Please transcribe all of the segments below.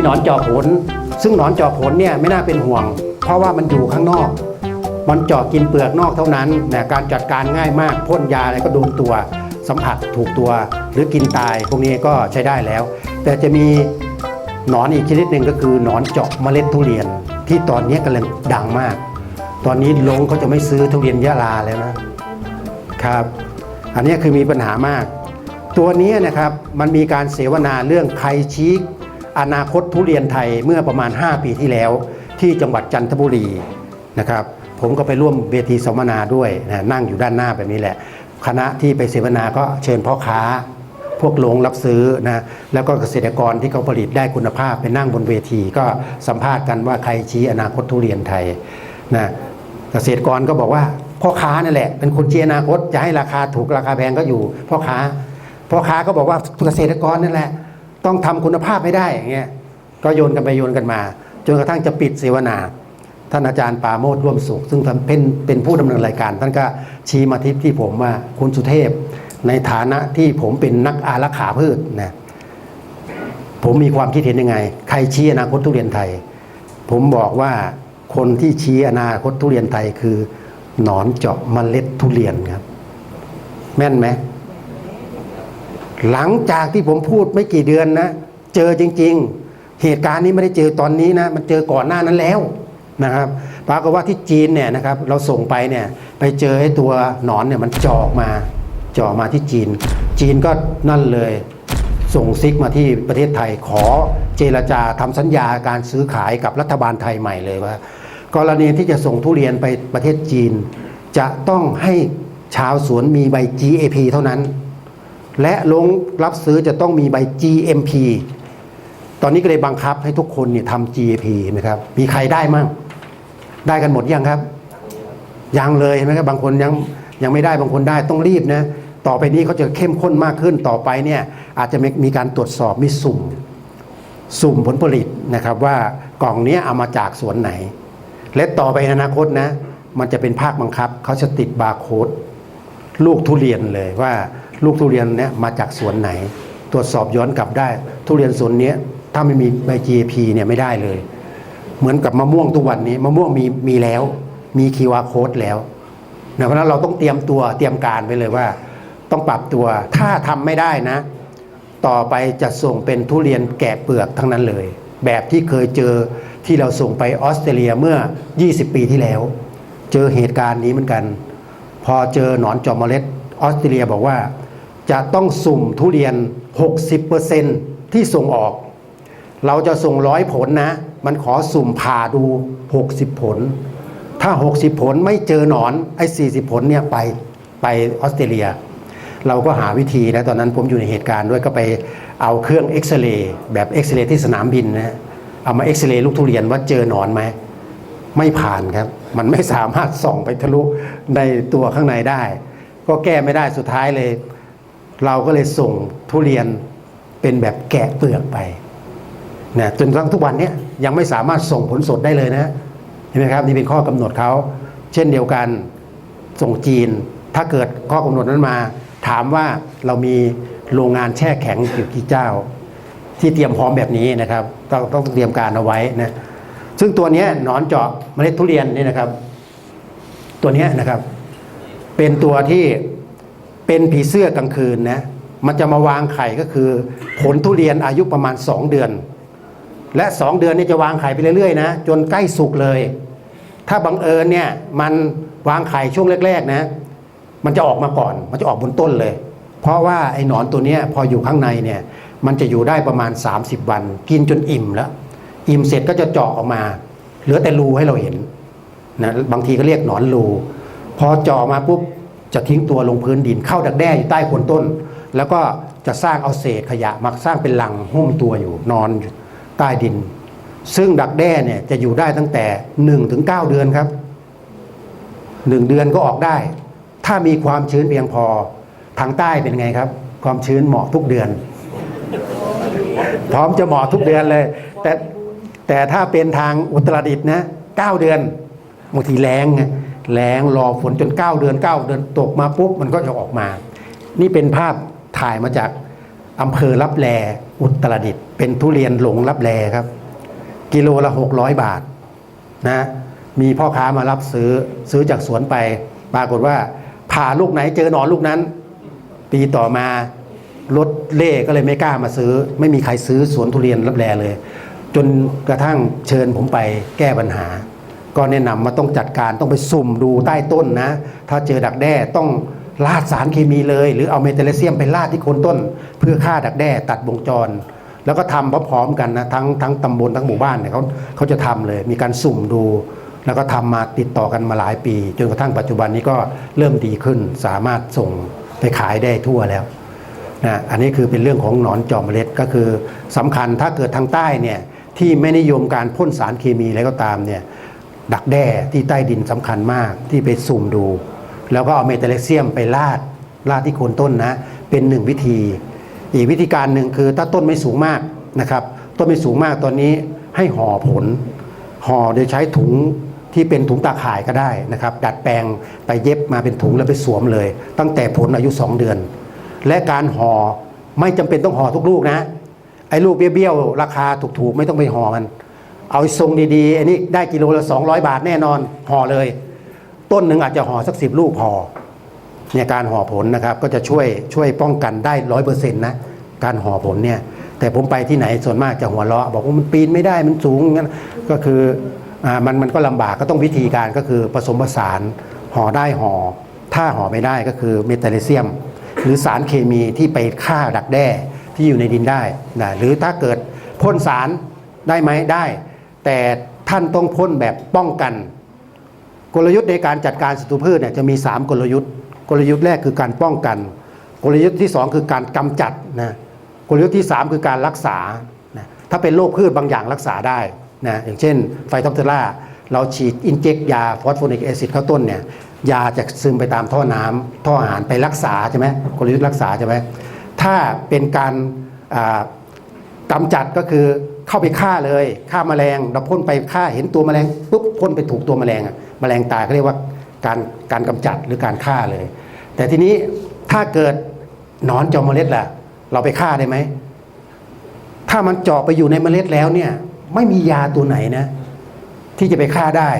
มีหนอนเจาะผล ซึ่งหนอนเจาะผลเนี่ยไม่น่าเป็นห่วง เพราะว่ามันอยู่ข้างนอก มันเจาะกินเปลือกนอกเท่านั้นนะการจัดการง่ายมากพ่นยาอะไรก็โดนตัวสัมผัสถูกตัวหรือกินตายพวกนี้ก็ใช้ได้แล้ว แต่จะมีหนอนอีกชนิดหนึ่งก็คือหนอนเจาะเมล็ดทุเรียน ที่ตอนนี้กำลังดังมาก ตอนนี้ลงเขาจะไม่ซื้อทุเรียนยะลาแล้วนะครับ อันนี้คือมีปัญหามาก ตัวนี้นะครับมันมีการเสวนาเรื่องใครชี้ อนาคตทุเรียนไทยเมื่อประมาณ 5 ปีที่แล้ว ที่จังหวัดจันทบุรีนะครับผมก็ไปร่วมเวทีสัมมนาด้วยนะนั่งอยู่ด้านหน้าแบบนี้แหละ คณะที่ไปเสวนาก็เชิญพ่อค้า พวกโรงรับซื้อนะแล้วก็เกษตรกรที่เขาผลิตได้คุณภาพไปนั่งบนเวที ก็สัมภาษณ์กันว่าใครชี้อนาคตทุเรียนไทยนะเกษตรกรก็บอกว่าพ่อค้านั่นแหละ เป็นคนชี้อนาคตจะให้ราคาถูกราคาแพงก็อยู่พ่อค้าพ่อค้าก็บอกว่าเกษตรกรนั่นแหละ ต้องทำคุณภาพให้ได้อย่างเงี้ยก็โยนกันไปโยนกันมา จนกระทั่งจะปิดเสวนา ท่านอาจารย์ปาโมทร่วมสุข ซึ่งเป็นเป็นผู้ดำเนินรายการ ท่านก็ชี้มาที่ที่ผมว่าคุณสุเทพ ในฐานะที่ผมเป็นนักอารักขาพืชนะผมมีความคิดเห็นยังไง ใครชี้อนาคตทุเรียนไทย ผมบอกว่าคนที่ชี้อนาคตทุเรียนไทยคือหนอนเจาะเมล็ดทุเรียนครับ แม่นไหม หลังจากที่ผมพูดไม่กี่เดือนนะ เจอจริง ๆ เหตุการณ์นี้ไม่ได้เจอตอนนี้นะ มันเจอก่อนหน้านั้นแล้วนะครับปรากฏว่าที่จีนเนี่ยนะครับเราส่งไปเนี่ยไปเจอไอ้ตัวหนอนเนี่ยมันเจาะอกมาเจาะมาที่จีน จีนก็นั่นเลย ส่งซิกมาที่ประเทศไทยขอเจรจาทำสัญญาการซื้อขายกับรัฐบาลไทยใหม่เลยว่า กรณีที่จะส่งทุเรียนไปประเทศจีน จะต้องให้ชาวสวนมีใบ GAP เท่านั้น และลงรับซื้อจะต้องมีใบ GMP ตอนนี้ก็เลยบังคับให้ทุกคนเนี่ยทำ GAP นะครับ มีใครได้มั่ง ได้กันหมดยังครับ ยังเลยเห็นไหมครับ บางคนยังยังไม่ได้บางคนได้ต้องรีบนะ ต่อไปนี้เขาจะเข้มข้นมากขึ้นต่อไปเนี่ยอาจจะมีการตรวจสอบมีสุ่ม สุ่มผลผลิตนะครับ ว่ากล่องนี้เอามาจากสวนไหน และต่อไปในอนาคตนะ มันจะเป็นภาคบังคับเขาจะติดบาร์โค้ดลูกทุเรียนเลยว่า ลูกทุเรียนเนี้ยมาจากสวนไหน ตรวจสอบย้อนกลับได้ ทุเรียนสวนนี้ถ้าไม่มีใบ GAP เนี่ยไม่ได้เลย เหมือนกับมะม่วงทุกวันนี้มะม่วงมีมีแล้ว มี QR code แล้วนะเพราะฉะนั้นเราต้องเตรียมตัวเตรียมการไปเลยว่า ต้องปรับตัวถ้าทำไม่ได้นะ ต่อไปจะส่งเป็นทุเรียนแกะเปลือกทั้งนั้นเลย แบบที่เคยเจอที่เราส่งไปออสเตรเลียเมื่อ 20 ปีที่แล้ว เจอเหตุการณ์นี้เหมือนกัน พอเจอหนอนจอมเมล็ดออสเตรเลียบอกว่า จะต้องสุ่มทุเรียน 60%ที่ส่งออก เราจะส่งร้อยผลนะ มันขอสุ่มผ่าดู 60 ผล ถ้า 60 ผลไม่เจอหนอนไอ้40 ผลเนี่ยไปไปออสเตรเลีย เราก็หาวิธีนะตอนนั้นผมอยู่ในเหตุการณ์ด้วยก็ไปเอาเครื่องเอ็กซเรย์แบบเอ็กซเรย์ที่สนามบินนะเอามาเอ็กซเรย์ลูกทุเรียนว่าเจอหนอนไหมไม่ผ่านครับ มันไม่สามารถส่องไปทะลุในตัวข้างในได้ ก็แก้ไม่ได้สุดท้ายเลย เราก็เลยส่งทุเรียนเป็นแบบแกะเปลือกไปนะจนกระทั่งทุกวันนี้ยังไม่สามารถส่งผลสดได้เลยนะเห็นไหมครับนี่เป็นข้อกำหนดเขาเช่นเดียวกันส่งจีน ถ้าเกิดข้อกำหนดนั้นมา ถามว่าเรามีโรงงานแช่แข็งอยู่กี่เจ้า ที่เตรียมพร้อมแบบนี้นะครับ ต้องต้องเตรียมการเอาไว้นะซึ่งตัวนี้หนอนเจาะเมล็ดทุเรียนนี่นะครับ ตัวนี้นะครับ เป็นตัวที่ เป็นผีเสื้อกลางคืนนะมันจะมาวางไข่ก็คือ ผลทุเรียนอายุประมาณ 2 เดือน และ 2 เดือนนี้จะวางไข่ไปเรื่อยๆนะจนใกล้สุกเลย ถ้าบังเอิญเนี่ยมันวางไข่ช่วงแรกๆนะมันจะออกมาก่อน มันจะออกบนต้นเลย เพราะว่าไอ้หนอนตัวเนี้ยพออยู่ข้างในเนี่ยมันจะอยู่ได้ประมาณ 30 วัน กินจนอิ่มแล้ว อิ่มเสร็จก็จะเจาะออกมา เหลือแต่รูให้เราเห็นนะบางทีก็เรียกหนอนรูพอเจาะมาปุ๊บ จะทิ้งตัวลงพื้นดิน เข้าดักแด้อยู่ใต้โคนต้น แล้วก็จะสร้างเอาเศษขยะมาสร้างเป็นรังหุ้มตัวอยู่นอนอยู่ใต้ดิน ซึ่งดักแด้เนี่ยจะอยู่ได้ตั้งแต่1ถึง9เดือนครับหนึ่งเดือนก็ออกได้ ถ้ามีความชื้นเพียงพอทางใต้เป็นไงครับ ความชื้นเหมาะทุกเดือน พร้อมจะเหมาะทุกเดือนเลย แต่แต่ถ้าเป็นทางอุตรดิตถ์นะเก้าเดือนบางทีแรงไง แรงรอฝนจนเก้าเดือนเก้าเดือนตกมาปุ๊บมันก็จะออกมา นี่เป็นภาพถ่ายมาจากอำเภอรับแลอุตรดิตถ์เป็นทุเรียนหลงรับแลครับ กิโลละหกร้อยบาทนะมีพ่อค้ามารับซื้อซื้อจากสวนไป ปรากฏว่าผ่าลูกไหนเจอหนอนลูกนั้น ปีต่อมารถเล่ก็เลยไม่กล้ามาซื้อ ไม่มีใครซื้อสวนทุเรียนรับแลเลย จนกระทั่งเชิญผมไปแก้ปัญหา ก็แนะนำว่าต้องจัดการต้องไปสุ่มดูใต้ต้นนะ ถ้าเจอดักแด้ต้องลาดสารเคมีเลย หรือเอาเมทาเลเซียมไปลาดที่โคนต้น เพื่อฆ่าดักแด้ตัดวงจร แล้วก็ทำพร้อมๆกันนะทั้งทั้งตำบลทั้งหมู่บ้านเนี่ยเขาเขาจะทำเลย มีการสุ่มดู แล้วก็ทำมาติดต่อกันมาหลายปี จนกระทั่งปัจจุบันนี้ก็เริ่มดีขึ้นสามารถส่งไปขายได้ทั่วแล้วนะอันนี้คือเป็นเรื่องของหนอนจอมเมล็ดก็คือสำคัญถ้าเกิดทางใต้เนี่ยที่ไม่นิยมการพ่นสารเคมีอะไรก็ตามเนี่ย ดักแด้ที่ใต้ดินสำคัญมากที่ไปสุ่มดู แล้วก็เอาเมทาเลเซียมไปลาดลาดที่โคนต้นนะ เป็นหนึ่งวิธี อีกวิธีการหนึ่งคือถ้าต้นไม่สูงมากนะครับ ต้นไม่สูงมากตอนนี้ให้ห่อผลห่อโดยใช้ถุงที่เป็นถุงตาข่ายก็ได้นะครับ ดัดแปลงไปเย็บมาเป็นถุงแล้วไปสวมเลย ตั้งแต่ผลอายุ 2 เดือน และการห่อไม่จำเป็นต้องห่อทุกลูกนะไอ้ลูกเบี้ยวๆราคาถูกๆ ไม่ต้องไปห่อมัน เอาทรงดีๆอันนี้ได้กิโลละ200 บาทแน่นอนห่อเลย ต้นหนึ่งอาจจะห่อสักสิบลูกพอเนี่ยการห่อผลนะครับก็จะช่วยช่วยป้องกันได้ร้อยเปอร์เซ็นต์นะการห่อผลเนี่ยแต่ผมไปที่ไหนส่วนมากจะหัวเราะ บอกว่ามันปีนไม่ได้มันสูงงั้นก็คืออ่ามันมันก็ลำบากก็ต้องวิธีการก็คือผสมผสานห่อได้ห่อถ้าห่อไม่ได้ก็คือเมทาเลเซียม หรือสารเคมีที่ไปฆ่าดักแด้ที่อยู่ในดินได้นะหรือถ้าเกิดพ่นสารได้ไหมได้ แต่ท่านต้องพ่นแบบป้องกัน กลยุทธ์ในการจัดการศัตรูพืชเนี่ยจะมี 3 กลยุทธ์ กลยุทธ์แรกคือการป้องกัน กลยุทธ์ที่ 2 คือการกำจัดนะกลยุทธ์ที่ 3 คือการรักษานะถ้าเป็นโรคพืชบางอย่างรักษาได้นะอย่างเช่น ไฟทอปเทอร่าเราฉีดอินเจกยาฟอสโฟนิกแอซิดเข้าต้นเนี่ยยาจะซึมไปตามท่อน้ำท่ออาหารไปรักษาใช่ไหมกลยุทธ์รักษาใช่ไหมถ้าเป็นการอ่ากำจัดก็คือ เข้าไปฆ่าเลยฆ่าแมลงเราพ่นไปฆ่าเห็นตัวแมลงปุ๊บพ่นไปถูกตัวแมลงอะแมลงตายเขาเรียกว่าการการกำจัดหรือการฆ่าเลย แต่ทีนี้ถ้าเกิดหนอนเจาะเมล็ดล่ะ เราไปฆ่าได้ไหมถ้ามันเจาะไปอยู่ในเมล็ดแล้วเนี่ยไม่มียาตัวไหนนะ ที่จะไปฆ่าได้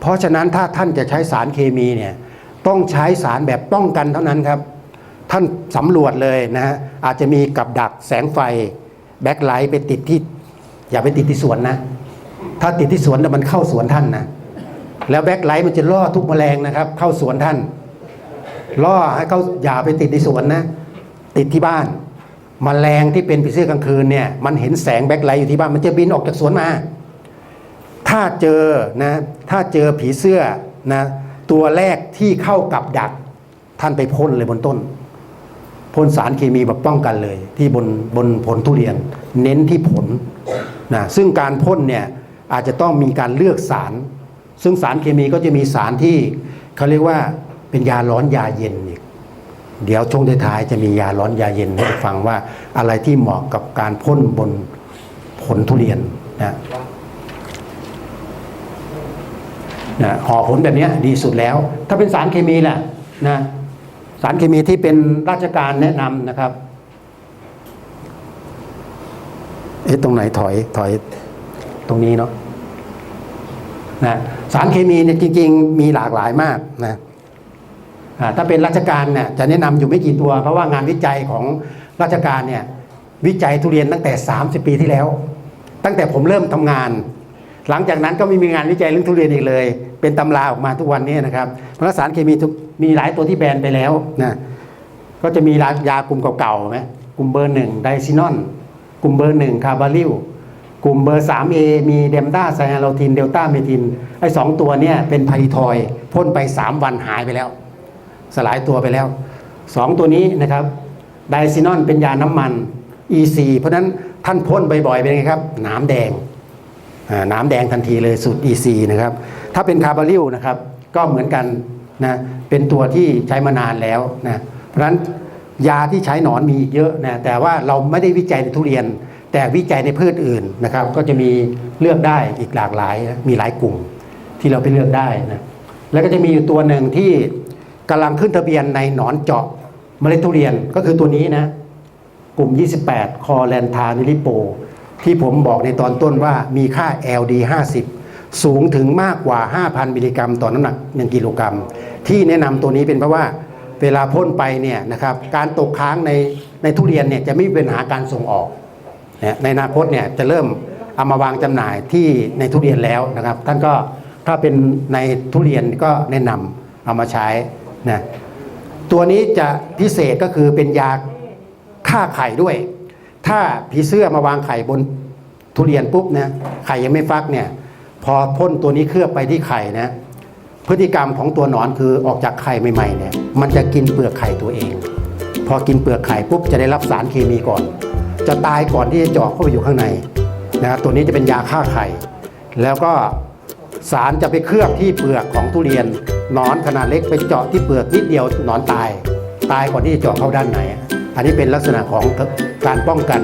เพราะฉะนั้นถ้าท่านจะใช้สารเคมีเนี่ยต้องใช้สารแบบป้องกันเท่านั้นครับ ท่านสำรวจเลยนะฮะอาจจะมีกับดักแสงไฟ แบ็คไลท์ไปติดที่ อย่าไปติดที่สวนนะ ถ้าติดที่สวนแล้วมันเข้าสวนท่านนะแล้วแบ็คไลท์มันจะล่อทุกแมลงนะครับ เข้าสวนท่าน ล่อให้เขาอย่าไปติดในสวนนะ ติดที่บ้านมแมลงที่เป็นผีเสื้อกลางคืนเนี่ยมันเห็นแสงแบ็คไลท์อยู่ที่บ้านมันจะบินออกจากสวนมา ถ้าเจอนะถ้าเจอผีเสื้อนะตัวแรกที่เข้ากับดักท่านไปพ่นเลยบนต้นพ่นสารเคมีแบบป้องกันเลย ที่บนบนผลทุเรียน เน้นที่ผล นะซึ่งการพ่นเนี่ยอาจจะต้องมีการเลือกสาร ซึ่งสารเคมีก็จะมีสารที่เขาเรียกว่าเป็นยาร้อนยาเย็นอีกเดี๋ยวช่วงท้ายๆจะมียาร้อนยาเย็นให้ฟังว่าอะไรที่เหมาะกับการพ่นบนผลทุเรียนนะนะห่อผลแบบนี้ดีสุดแล้ว ถ้าเป็นสารเคมีแหละนะสารเคมีที่เป็นราชการแนะนำนะครับ เอ๊ะตรงไหนถอยถอยตรงนี้เนาะนะสารเคมีเนี่ยจริง ๆ มีหลากหลายมากนะถ้าเป็นราชการเนี่ยจะแนะนำอยู่ไม่กี่ตัว เพราะว่างานวิจัยของราชการเนี่ยวิจัยทุเรียนตั้งแต่ 30 ปีที่แล้ว ตั้งแต่ผมเริ่มทำงาน หลังจากนั้นก็ไม่มีงานวิจัยเรื่องทุเรียนอีกเลย เป็นตำราออกมาทุกวันนี้นะครับเพราะสารเคมีมีหลายตัวที่แบนไปแล้วนะก็จะมียากลุ่มเก่าๆไหมกลุ่มเบอร์หนึ่งไดซินอน กลุ่มเบอร์หนึ่งคาบาลิวกลุ่มเบอร์ 3A มีเดมต้าไซฮาโลทินเดลต้าเมทินไอ้สองตัวเนี่ยเป็นพาริทอยพ่นไป 3 วันหายไปแล้ว สลายตัวไปแล้ว 2 ตัวนี้นะครับไดซินอนเป็นยาน้ำมัน E4 เพราะฉะนั้นท่านพ่นบ่อยๆเป็นไงครับหนามแดงอ่าน้ำแดงทันทีเลยสูตร EC นะครับถ้าเป็นคาร์บาริลนะครับก็เหมือนกันนะเป็นตัวที่ใช้มานานแล้วนะเพราะฉะนั้น ยาที่ใช้หนอนมีอีกเยอะนะแต่ว่าเราไม่ได้วิจัยในทุเรียน แต่วิจัยในพืชอื่นนะครับ ก็จะมีเลือกได้อีกหลากหลาย มีหลายกลุ่มที่เราไปเลือกได้นะแล้วก็จะมีอยู่ตัวหนึ่งที่กำลังขึ้นทะเบียนในหนอนเจาะเมล็ดทุเรียนก็คือตัวนี้นะกกลุ่ม 28 คอแลนทานิลิโป ที่ผมบอกในตอนต้นว่ามีค่า LD 50 สูงถึงมากกว่า 5,000 มิลลิกรัมต่อน้ำหนัก 1 กิโลกรัม ที่แนะนำตัวนี้เป็นเพราะว่า เวลาพ่นไปเนี่ยนะครับการตกค้างในในทุเรียนเนี่ยจะไม่มีปัญหาการส่งออกนะในอนาคตเนี่ยจะเริ่มเอามาวางจำหน่ายที่ในทุเรียนแล้วนะครับ ท่านก็ถ้าเป็นในทุเรียนก็แนะนำเอามาใช้นะตัวนี้จะพิเศษก็คือเป็นยาฆ่าไข่ด้วย ถ้าผีเสื้อมาวางไข่บนทุเรียนปุ๊บนะไข่ยังไม่ฟักเนี่ยพอพ่นตัวนี้เคลือบไปที่ไข่นะ พฤติกรรมของตัวหนอนคือออกจากไข่ใหม่ๆเนี่ยมันจะกินเปลือกไข่ตัวเอง พอกินเปลือกไข่ปุ๊บจะได้รับสารเคมีก่อน จะตายก่อนที่จะเจาะเข้าไปอยู่ข้างในนะครับตัวนี้จะเป็นยาฆ่าไข่ แล้วก็สารจะไปเคลือบที่เปลือกของทุเรียนหนอนขนาดเล็กไปเจาะที่เปลือกนิดเดียวหนอนตาย ตายก่อนที่จะเจาะเข้าด้านในอันนี้เป็นลักษณะของการป้องกัน